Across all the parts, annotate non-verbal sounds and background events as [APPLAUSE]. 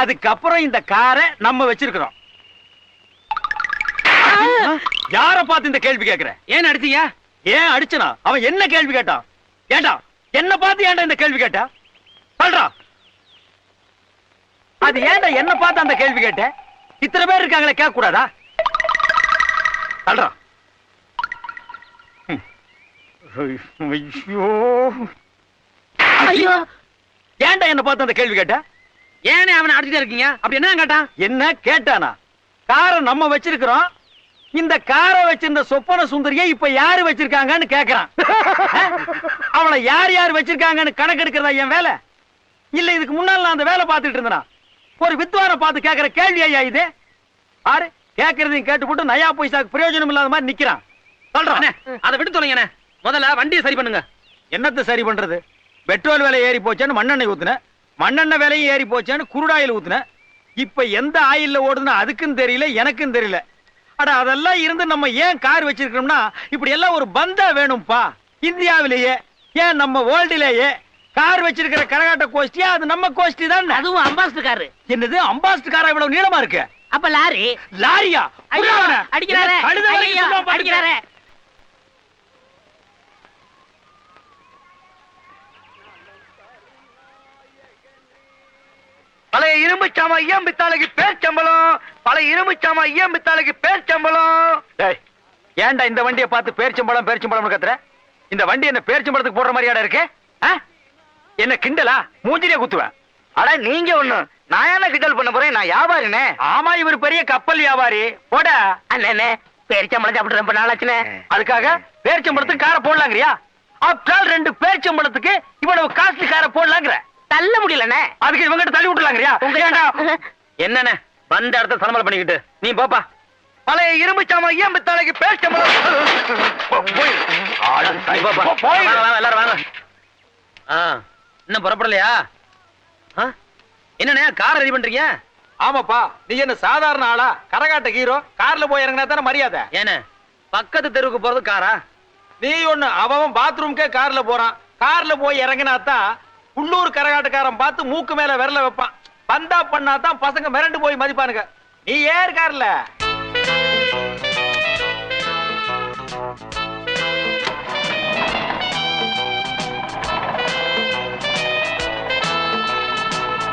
அதுக்கப்புறம் இந்த காரை நம்ம வச்சிருக்கிறோம். யார பார்த்து இந்த கேள்வி கேக்குற? ஏன் அடிச்சீங்க? ஏன் அடிச்சனா? அவன் என்ன கேள்வி கேட்டான்? ஏண்டா? என்ன பார்த்து ஏன்டா இந்த கேள்வி கேட்டா? சொல்றா. அது ஏன்டா என்ன பார்த்து அந்த கேள்வி கேட்ட? இத்தனை பேர் இருக்காங்களே கேட்க கூடாதா சொல்றா. ஐயோ. ஏன்டா என்ன பார்த்து அந்த கேள்வி கேட்ட? ஏனே அவனை அடிச்சுட்டே இருக்கீங்க? அப்படி என்ன கேட்டான் என்ன கேட்டானா? காரை நம்ம வச்சிருக்கிறோம். இந்த காரை வச்சிருந்த சொப்பன சுந்தரியை இப்ப யாரு வச்சிருக்காங்கன்னு கேக்குறான். [LAUGHS] அவளை யார் யார் வச்சிருக்காங்கன்னு கணக்கெடுக்கிறதா என் வேலை? இல்ல இதுக்கு முன்னால நான் அந்த வேலை பார்த்துட்டு இருந்தேனா? ஒரு வித்வான பார்த்து கேக்குற கேள்வி ஐயா இது? ஆறு கேக்குறதையும் கேட்டுப்போட்டு நயா பைசாக்கு பிரயோஜனம் இல்லாத மாதிரி நிக்கிறான். சொல்றான் அதை விட்டு தொலைங்கண்ணே. முதல்ல வண்டியை சரி பண்ணுங்க. என்னத்தை சரி பண்றது? பெட்ரோல் விலை ஏறி போச்சேன்னு மண்ணெண்ணெய் ஊத்துன மண்ணெண்ணெய் விலையும் ஏறி போச்சேன்னு குருடாயில் ஊத்துன. இப்ப எந்த ஆயில்ல ஓடுதுன்னு அதுக்கும் தெரியல எனக்கும் தெரியல. அட அதெல்லாம் இருந்து நம்ம ஏன் கார் வச்சிருக்கோம்னா இப்படி எல்லாம் ஒரு பந்தா வேணும்பா. இந்தியாவிலேயே ஏன் நம்ம வேர்ல்டுலேயே கார் வச்சிருக்கிற கரகாட்ட கோஷ்டியா அது நம்ம கோஷ்டி தான்? அதுவும் அம்பாஸ்டர் காரு. என்னது அம்பாஸ்டர் காரா இவ்வளவு நீளமா இருக்கு? அப்ப லாரி. லாரியா? அடிக்கிறாரே. அடிக்கிறாரே. பழைய இரும்பு சாமா ஐயம் பித்தாளுக்கு பேர் சம்பளம். பழைய இரும்பு சாமா ஐயம் பித்தாளுக்கு பேர் சம்பளம். ஏன்டா இந்த வண்டியை பார்த்து பேரிச்சம்பழம் பேரிச்சம்பழம் கத்துற? இந்த வண்டி என்ன பேரிச்சம்பழத்துக்கு போடுற மாதிரியாடா இருக்கு? என்ன கிண்டலா? மூஞ்சிலே குத்துவேன் அட நீங்க ஒண்ணு. நான் என்ன கிண்டல் பண்ண போறேன்? நான் வியாபாரினே. ஆமா இவர் பெரிய கப்பல் வியாபாரி. போட. அண்ணே பேரிச்சம்பளம் சாப்பிட்டு ரொம்ப நாளாச்சுனே அதுக்காக பேரிச்சம்பழத்துக்கு காரை போடலாங்கிறியா? ஆப்டால் ரெண்டு பேரிச்சம்பழத்துக்கு இவ்வளவு காஸ்ட்லி காரை போடலாங்கிற. தள்ள முடியலண்ணே. அதுக்கு இவங்கிட்ட தள்ளி விட்டுலாங்கிறியா? [LAUGHS] என்னண்ணே வந்த இடத்த சலமலை பண்ணிக்கிட்டு. நீ போப்பா. பழைய இரும்பு சாமா ஐயம் பித்தாளுக்கு பேர் சம்பளம் போ- போயிரு. ஆளு நீ தாய். போப்பா போ- போயிரு. வாங்க, வாங்க, எல்லாரும் வாங்க. இன்னும் புறப்படலையா? ஆ? என்னண்ணே கார் ரெடி பண்றீங்க? ஆமாப்பா நீ என்ன சாதாரண ஆளா? கரகாட்ட ஹீரோ கார்ல போய் இறங்கினா தானே மரியாதை? ஏண்ணே பக்கத்து தெருவுக்கு போறது காரா? நீ ஒண்ணு அவன் பாத்ரூம்க்கே கார்ல போறான். கார்ல போய் இறங்கினா தான் உள்ளூர் கரகாட்டக்காரன் பார்த்து மூக்கு மேல விரல வைப்பான். பந்தா பண்ணா தான் பசங்க மிரண்டு போய் மதிப்பானுங்க. நீ ஏர் கார்ல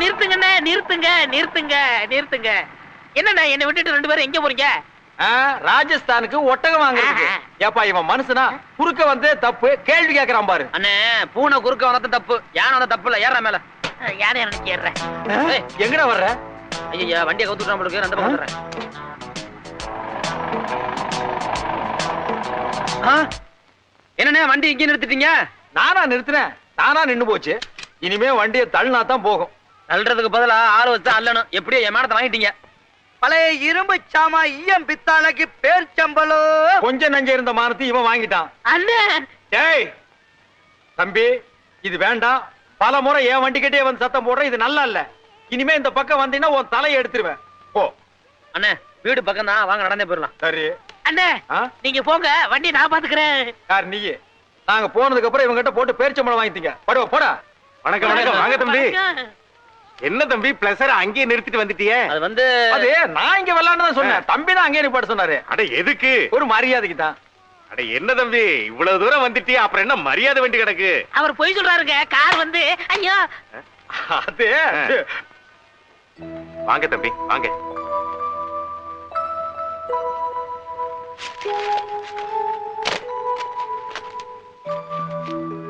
நிறுத்துங்கண்ணே நிறுத்துங்க நிறுத்துங்க நிறுத்துங்க. என்னண்ணே என்னை விட்டுட்டு ரெண்டு பேரும் எங்க போறீங்க? ராஜஸ்தானுக்கு ஒட்டகம் வாங்குறதுக்கு. ஆஹா. ஏப்பா இவன் மனுஷனா? குறுக்க வந்து தப்பு கேள்வி கேக்குறான் பாரு. அண்ணே பூனை குறுக்க வந்தது தப்பு. யானை வந்தா தப்பு இல்ல ஏற மேல. யாரை எனக்கு ஏறுறேன். எங்கடா வர்ற? ஐயா வண்டியை கவுத்துட்டு நம்மளுக்கு ரெண்டு பக்கம். ஆ என்னண்ணே வண்டி இங்கே நிறுத்திட்டீங்க? நானா நிறுத்தினேன். தானா நின்னு போச்சு. இனிமே வண்டியை தள்ளினா தான் போகும். தள்ளுறதுக்கு பதிலா ஆள் வச்சு அள்ளணும் எப்படியோ என் மேடத்தை வாங்கிட்டீங்க. பழைய இரும்பு சாமா ஐயம் பித்தாளுக்கு பேர் சம்பளம் கொஞ்சம் நஞ்சம் இருந்த மானத்தை இவன் வாங்கிட்டான். அண்ணே! டேய்! தம்பி இது வேண்டாம். பல முறை என் வண்டிக்கிட்டே வந்து சத்தம் போடுற இது நல்லா இல்ல. இனிமே இந்த பக்கம் வந்தீங்கன்னா உன் தலையை எடுத்துருவேன். ஓ அண்ணே வீடு பக்கம் தான் வாங்க நடந்தே போயிடலாம். சரி. அண்ணே? நீங்க போங்க. வண்டி நான் பாத்துக்கிறேன். யார் நீ நாங்க போனதுக்கு அப்புறம் இவங்கிட்ட போட்டு பேரிச்சம்பளம் வாங்கிட்டீங்க. படுவா போடா. வணக்கம் வணக்கம். வாங்க தம்பி. என்ன தம்பி பிளஸர் அங்கேயே நிறுத்திட்டு வந்துட்டியே? அது வந்து அது நான் இங்க விளையாண்டு தான் சொன்னேன். தம்பி தான் அங்கேயே நிப்பாட்ட சொன்னாரு. அட எதுக்கு? ஒரு மரியாதைக்கு தான். அட என்ன தம்பி? இவ்வளவு தூரம் வந்துட்டியே அப்புறம் என்ன மரியாதை வேண்டி கிடக்கு? அவர் பொய் சொல்றாருங்க. கார் வந்து ஐயோ. அது. வாங்க தம்பி வாங்க.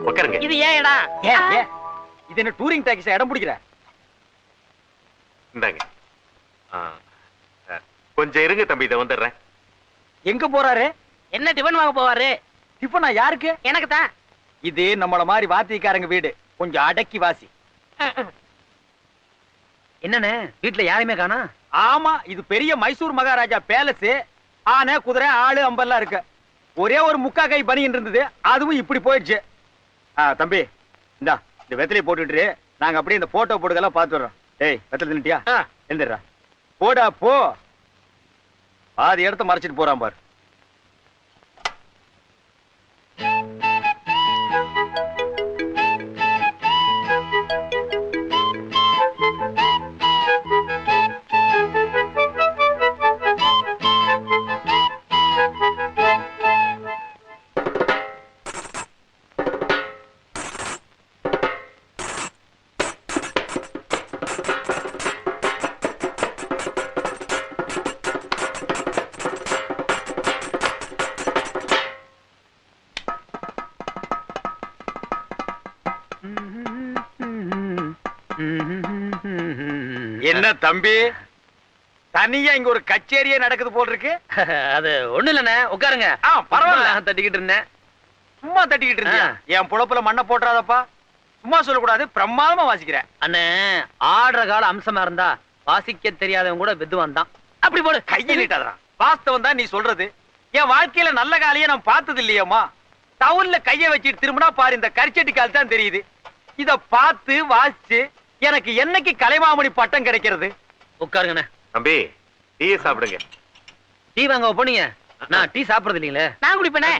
உட்காருங்க. இது ஏன் இடம்? இது என்ன டூரிங் டாக்ஸி இடம் பிடிக்கிற? இந்தாங்க. கொஞ்சம் இருங்க தம்பி இதை வந்துடுறேன். எங்க போறாரு? என்ன டிஃபன் வாங்க போவாரு? டிஃபனா யாருக்கு? எனக்கு தான். இது நம்மள மாதிரி வாத்தியக்காரங்க வீடு. கொஞ்சம் அடக்கி வாசி. என்னண்ணே? வீட்டுல யாரையுமே காணா? ஆமா இது பெரிய மைசூர் மகாராஜா பேலஸ். ஆனை குதிரை ஆளு அம்பெல்லாம் இருக்கு. ஒரே ஒரு முக்கா கை பனியின் இருந்தது. அதுவும் இப்படி போயிடுச்சு. ஆ, தம்பி இந்தா இந்த வெத்தலையை போட்டுட்டு நாங்க அப்படியே இந்த போட்டோ போட்டுக்கெல்லாம் பார்த்து டேய் வெத்தலை தின்னுட்டியா? எழுந்துடுறா போடா போ. பாதி இடத்த மறைச்சிட்டு போறான் பாரு. என்ன தம்பி? தனியா இங்க ஒரு கச்சேரியே நடக்குது போல் இருக்கு [LAUGHS] அது ஒண்ணு இல்லண்ணே உட்காருங்க. ஆ, பரவாயில்ல. தட்டிக்கிட்டு இருந்தேன். சும்மா தட்டிக்கிட்டு இருந்தியா? ஆ. என் புழப்புல மண்ணை போட்டுறாதப்பா. சும்மா சொல்லக்கூடாது பிரமாதமா வாசிக்கிறேன். அண்ணே ஆடுற கால அம்சமா இருந்தா வாசிக்க தெரியாதவன் கூட வித்துவான் தான். அப்படி போடு. கையை நீட்டாதடா. வாஸ்தவம் தான் நீ சொல்றது. என் வாழ்க்கையில நல்ல காலையே நான் பார்த்தது இல்லையேம்மா. டவுன்ல கைய வச்சுட்டு திரும்பினா பாரு இந்த கரிச்சட்டி கால் தான் தெரியுது. இத பார்த்து வாசிச்சு எனக்கு என்னைக்கு கலைமாமணி பட்டம் கிடைக்கிறது? உட்காருங்கண்ணே. தம்பி டீ சாப்பிடுங்க. டீ வாங்க போனீங்க நான் டீ சாப்பிடுறது இல்லீங்களே? நான் குடிப்பேனே.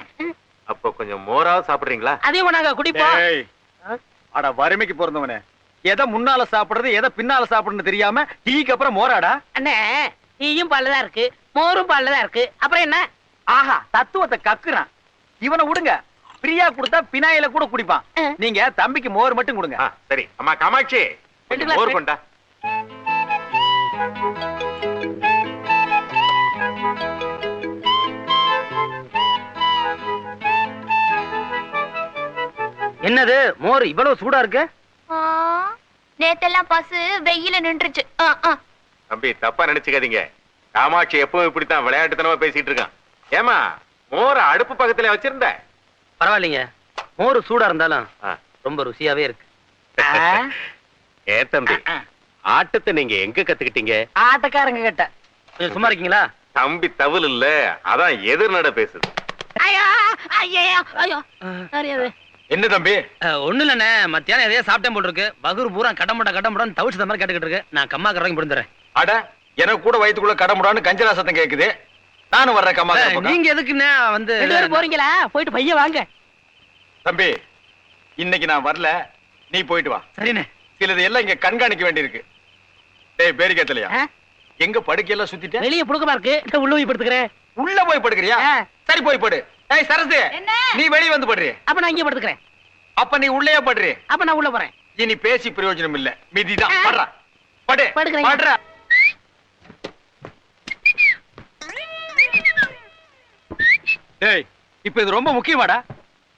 அப்போ கொஞ்சம் மோராவது சாப்பிடுறீங்களா? அதையும் நாங்க குடிப்போம் அட வறுமைக்கு பிறந்தவனே எதை முன்னால சாப்பிடுறது எதை பின்னால சாப்பிடுறது தெரியாம டீக்கு அப்புறம் மோராடா? அண்ணே டீயும் பால்ல இருக்கு மோரும் பால்ல இருக்கு. அப்புறம் என்ன? ஆஹா தத்துவத்தை கக்குறான். இவனை விடுங்க. ஃப்ரீயா கொடுத்தா பினாயில கூட குடிப்பான். நீங்க தம்பிக்கு மோர் மட்டும் கொடுங்க. சரி. அம்மா காமாட்சி மோர் கொண்டா. என்னது மோர் இவ்வளவு சூடா இருக்கு? ஆ, நேத்தெல்லாம் பசு வெயில நின்றுச்சு. தம்பி தப்பா நினைச்சுக்காதீங்க. காமாட்சி எப்பவும் இப்படித்தான் விளையாட்டுத்தனமா பேசிட்டு இருக்கான். ஏமா மோர அடுப்பு பக்கத்துல வச்சிருந்த? பரவாயில்லைங்க. மோர் சூடா இருந்தாலும். ரொம்ப ருசியாவே இருக்கு. [LAUGHS] ஏன் தம்பி ஆட்டத்தை நீங்க எங்க கத்துக்கிட்டீங்க? ஆட்டக்காரங்க கிட்ட. கொஞ்சம் சும்மா இருக்கீங்களா? தம்பி தவில் இல்ல அதான் எதிர்நட பேசுது. என்ன தம்பி? அஹ், ஒண்ணும் இல்லண்ணே. மத்தியானம் எதையோ சாப்பிட்டேன் போல் இருக்கு. பகுர் பூரா கடமுட கடமுடன் தவிச்சு மாதிரி கேட்டுக்கிட்டு இருக்கு. நான் கம்மா கரையும் பிடிந்துறேன் அட எனக்கு கூட வயித்துக்குள்ள கடமுடான்னு கஞ்சரா சத்தம் கேக்குது. நானும் வர்றேன் கம்மா நீங்க எதுக்குண்ணே வந்து ரெண்டு பேரும் போறீங்களா? போயிட்டு பைய வாங்க. தம்பி இன்னைக்கு நான் வரல. நீ போயிட்டு வா. சரிண்ணே. சிலது எல்லாம் இங்க கண்காணிக்க வேண்டியிருக்கு. டேய் பேரிக்கத்தலையா? எங்க படுக்கையெல்லாம் சுத்திட்டேன் வெளிய புழுக்கமா இருக்கு இந்த உள்ள போய் படுத்துக்கிறேன். உள்ள போய் படுக்கிறியா. சரி போய் படு. ஏய் சரசு என்ன? நீ வெளிய வந்து படுறி. அப்ப நான் இங்கே படுத்துக்கிறேன். அப்ப நீ உள்ளேயே படுறி. அப்ப நான் உள்ள போறேன். இனி பேசி பிரயோஜனம் இல்ல. மிதிதான். படுறா. படு. படுக்கிறேன். படுறா. டேய் இப்ப இது ரொம்ப முக்கியமாடா.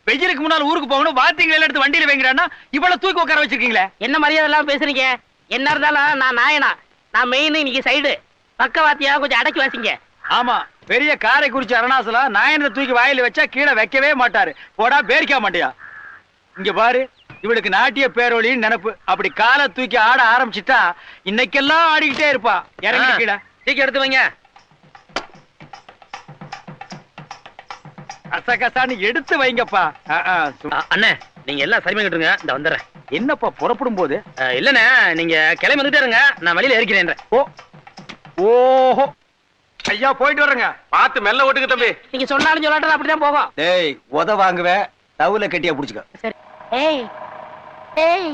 வெயிலுக்கு முன்னால் ஊருக்கு போகணும் வாத்திங்களை எடுத்து வண்டியில வைங்கிறான்னா இவ்வளவு தூக்கி உட்கார வச்சிருக்கீங்களே? என்ன மரியாதை எல்லாம் பேசுறீங்க? என்ன இருந்தாலும் நான் நாயனா. நான் மெயின் இன்னைக்கு சைடு பக்கவாத்தியா கொஞ்சம் அடக்கி வாசிங்க. ஆமா பெரிய காரைக்குறிச்சி அருணாசலா நாயனத்தை தூக்கி வாயில வச்சா கீழே வைக்கவே மாட்டாரு. போடா பேரிக்க மாட்டியா இங்க பாரு இவளுக்கு நாட்டிய பேரொழின்னு நினைப்பு. அப்படி காலை தூக்கி ஆட ஆரம்பிச்சிட்டா இன்னைக்கெல்லாம் ஆடிக்கிட்டே இருப்பா. இறங்கி. கீழே. டீக்கு எடுத்து வைங்க. கச கசான்னு எடுத்து வைங்கப்பா. அண்ணே நீங்க எல்லாம் சரி பண்ணிட்டுருங்க இந்த வந்துடுறேன். என்னப்பா புறப்படும் போது இல்லண்ணே நீங்க கிளம்பி வந்துட்டே இருங்க. நான் வெளியில இருக்கிறேன் ஓ ஓஹோ. ஐயா போயிட்டு வரேங்க. பார்த்து மெல்ல ஓட்டுங்க தம்பி. நீங்க சொன்னாலும் சொல்லாட்டும் அப்படிதான் போகும். டேய் உத வாங்குவேன் தவுல கட்டியா புடிச்சுக்க. சரி. ஏய் ஏய்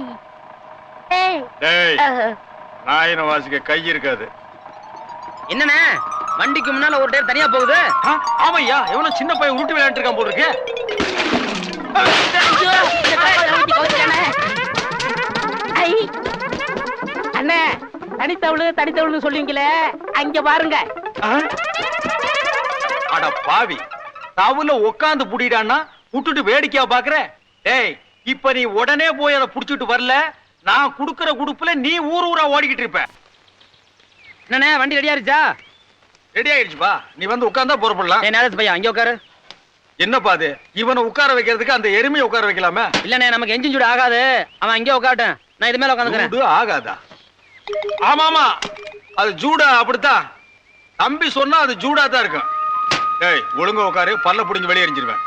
ஏய். டேய். நாயன வாசிக்க கை இருக்காது. என்னண்ணே? வண்டிக்கு முன்னால ஒரு டேர் தனியா போகுது. ஆமாய்யா எவனோ சின்ன பையன் உருட்டு விளையாண்டு இருக்கான் போல இருக்கு. அண்ணே தனித்தவளு தனித்தவளுன்னு சொல்லுவீங்களே அங்க பாருங்க? அட பாவி தவுல உட்காந்து புடிடான்னா விட்டுட்டு வேடிக்கையா பாக்குற? டேய் இப்ப நீ உடனே போய் அதை புடிச்சிட்டு வரல நான் குடுக்கற குடுப்புல நீ ஊர் ஊரா ஓடிக்கிட்டு இருப்ப. என்னண்ணே வண்டி ரெடியா இருச்சா ரெடி ஆயிடுச்சுப்பா. நீ வந்து உட்கார்ந்தா புறப்படலாம். ஏய் நேரத்து பையன் அங்கே உட்காரு. என்னப்பா அது? இவனை உட்கார வைக்கிறதுக்கு அந்த எருமையை உட்கார வைக்கலாமே? இல்லண்ணே நமக்கு என்ஜின் சூடு ஆகாது. அவன் அங்கே உட்காட்டும் நான் இது மேல உட்காந்துக்கிறேன். சூடு ஆகாதா? ஆமா ஆமா அது ஜூடா அப்படித்தான் தம்பி சொன்னா அது ஜூடா தான் இருக்கும். ஏய் ஒழுங்கா உட்காரு. பல்ல புடிஞ்சு வெளியே எரிஞ்சிருவேன்